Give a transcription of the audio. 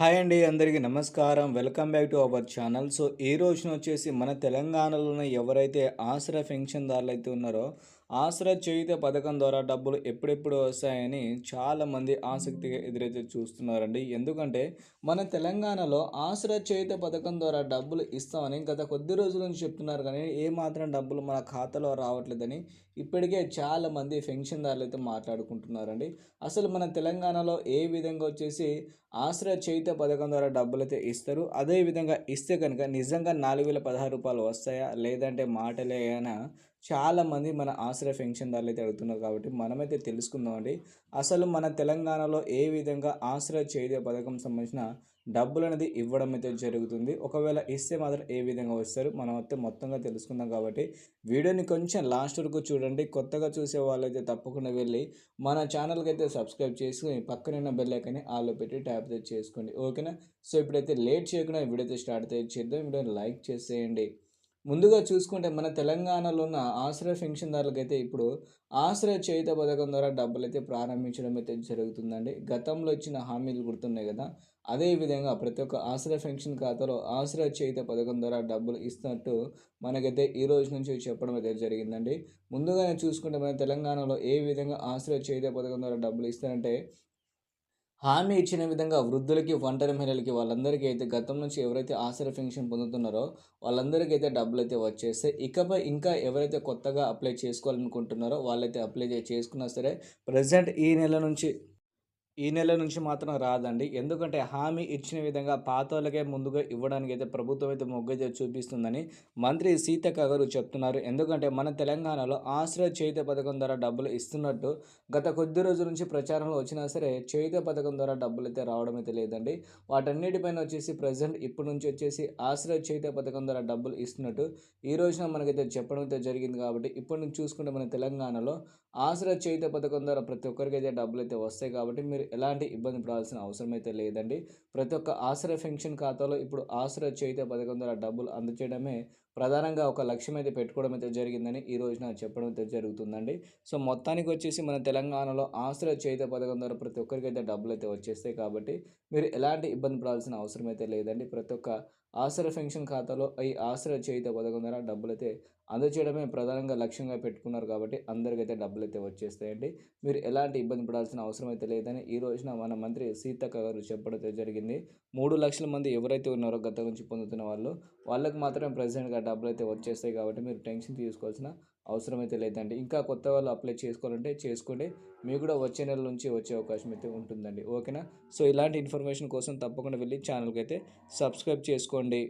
Hi అండి అందరికీ నమస్కారం. Welcome back to our channel. So ఈ రోజున వచ్చేసి మన తెలంగాణలోనే ఎవరైతే ఆసరా పెన్షన్దారులు అయితే ఉన్నారో ఆసరా చేయుత పథకం ద్వారా డబ్బులు ఎప్పుడెప్పుడు వస్తాయని చాలామంది ఆసక్తిగా ఎదురైతే చూస్తున్నారండి. ఎందుకంటే మన తెలంగాణలో ఆసరా చేయుత పథకం ద్వారా డబ్బులు ఇస్తామని గత కొద్ది రోజుల నుంచి చెప్తున్నారు. కానీ ఏ మాత్రం డబ్బులు మన ఖాతాలో రావట్లేదని ఇప్పటికే చాలామంది పెన్షన్దారులు అయితే మాట్లాడుకుంటున్నారండి. అసలు మన తెలంగాణలో ఏ విధంగా వచ్చేసి ఆశ్రయ చేయుత పథకం ద్వారా డబ్బులు అయితే ఇస్తారు? అదే విధంగా ఇస్తే కనుక నిజంగా నాలుగు వేల పదహారు రూపాయలు వస్తాయా? లేదంటే మాటలే అయినా చాలామంది మన ఆశ్రయ పెన్షన్దారులు అయితే అడుగుతున్నారు కాబట్టి మనమైతే తెలుసుకుందామండి. అసలు మన తెలంగాణలో ఏ విధంగా ఆశ్రయ చేయుత పథకం సంబంధించిన డబ్బులు అనేది ఇవ్వడం అయితే జరుగుతుంది. ఒకవేళ ఇస్తే మాత్రం ఏ విధంగా వస్తారు? మనం అయితే మొత్తంగా తెలుసుకుందాం కాబట్టి వీడియోని కొంచెం లాస్ట్ వరకు చూడండి. కొత్తగా చూసే వాళ్ళైతే తప్పకుండా వెళ్ళి మన ఛానల్కి అయితే సబ్స్క్రైబ్ చేసుకుని పక్కనున్న బెల్ ఐకని ఆలో పెట్టి ట్యాప్ చేసుకోండి. ఓకేనా? సో ఇప్పుడైతే లేట్ చేయకుండా వీడియో అయితే స్టార్ట్ అయితే చేద్దాం. వీడియోని లైక్ చేసేయండి. ముందుగా చూసుకుంటే మన తెలంగాణలో ఉన్న ఆశ్రయ పెన్షన్దారులకైతే ఇప్పుడు ఆశ్రయ చేయుత పథకం ద్వారా డబ్బులు అయితే ప్రారంభించడం అయితే జరుగుతుందండి. గతంలో ఇచ్చిన హామీలు గుర్తున్నాయి కదా. అదేవిధంగా ప్రతి ఒక్క ఆశ్రయ పెన్షన్ ఖాతాలో ఆశ్రయ చేయుత పథకం ద్వారా డబ్బులు ఇస్తున్నట్టు మనకైతే ఈ రోజు నుంచి చెప్పడం అయితే జరిగిందండి. ముందుగానే చూసుకుంటే మన తెలంగాణలో ఏ విధంగా ఆశ్రయ చేయుత పథకం ద్వారా డబ్బులు ఇస్తారంటే హామీ ఇచ్చిన విధంగా వృద్ధులకి ఒంటరి మహిళలకి వాళ్ళందరికీ అయితే గతం నుంచి ఎవరైతే ఆశ్రయ పెన్షన్ పొందుతున్నారో వాళ్ళందరికీ అయితే డబ్బులు అయితే వచ్చేస్తే ఇకపై ఇంకా ఎవరైతే కొత్తగా అప్లై చేసుకోవాలనుకుంటున్నారో వాళ్ళైతే అప్లై చేసుకున్నా సరే ప్రజెంట్ ఈ నెల నుంచి ఈ నెల నుంచి మాత్రం రాదండి. ఎందుకంటే హామీ ఇచ్చిన విధంగా పాత వాళ్ళకే ముందుగా ఇవ్వడానికి అయితే ప్రభుత్వం అయితే మొగ్గైతే చూపిస్తుందని మంత్రి సీతక్క గారు చెప్తున్నారు. ఎందుకంటే మన తెలంగాణలో ఆశ్రయ చేయుత పథకం ద్వారా డబ్బులు ఇస్తున్నట్టు గత కొద్ది రోజుల నుంచి ప్రచారంలో వచ్చినా సరే చేయుత పథకం ద్వారా డబ్బులు అయితే రావడం అయితే లేదండి. వాటన్నిటిపైన వచ్చేసి ప్రజెంట్ ఇప్పటి నుంచి వచ్చేసి ఆశ్రయ చేయుత పథకం ద్వారా డబ్బులు ఇస్తున్నట్టు ఈ రోజున మనకైతే చెప్పడం అయితే జరిగింది కాబట్టి ఇప్పటి నుంచి చూసుకుంటే మన తెలంగాణలో ఆసరా చేయుత పథకం ద్వారా ప్రతి ఒక్కరికి అయితే డబ్బులు అయితే వస్తాయి కాబట్టి మీరు ఎలాంటి ఇబ్బంది పడాల్సిన అవసరం అయితే లేదండి. ప్రతి ఒక్క ఆసరా పెన్షన్ ఖాతాలో ఇప్పుడు ఆసరా చేయుత పథకం ద్వారా డబ్బులు అందచేయడమే ప్రధానంగా ఒక లక్ష్యం అయితే పెట్టుకోవడం అయితే జరిగిందని ఈ రోజున చెప్పడం అయితే జరుగుతుందండి. సో మొత్తానికి వచ్చేసి మన తెలంగాణలో ఆసరా చేయుత పథకం ద్వారా ప్రతి ఒక్కరికి అయితే డబ్బులు అయితే వచ్చేస్తాయి కాబట్టి మీరు ఎలాంటి ఇబ్బంది పడాల్సిన అవసరం అయితే లేదండి. ప్రతి ఒక్క ఆసరా పెన్షన్ ఖాతాలో ఈ ఆసరా చేయుత పథకం ద్వారా డబ్బులు అయితే అందచేయడమే ప్రధానంగా లక్ష్యంగా పెట్టుకున్నారు కాబట్టి అందరికైతే డబ్బులు అయితే వచ్చేస్తాయండి. మీరు ఎలాంటి ఇబ్బంది పడాల్సిన అవసరం అయితే లేదని ఈ రోజున మన మంత్రి సీతక్క గారు చెప్పడం జరిగింది. మూడు లక్షల మంది ఎవరైతే ఉన్నారో గత నుంచి పొందుతున్న వాళ్ళు వాళ్ళకి మాత్రమే ప్రెసిడెంట్గా డబ్బులు అయితే వచ్చేస్తాయి కాబట్టి మీరు టెన్షన్ తీసుకోవాల్సిన అవసరం అయితే లేదండి. ఇంకా కొత్త వాళ్ళు అప్లై చేసుకోవాలంటే చేసుకోండి. మీకు కూడా వచ్చే నెల నుంచి వచ్చే అవకాశం అయితే ఉంటుందండి. ఓకేనా? సో ఇలాంటి ఇన్ఫర్మేషన్ కోసం తప్పకుండా వెళ్ళి ఛానల్కి అయితే సబ్స్క్రైబ్ చేసుకోండి.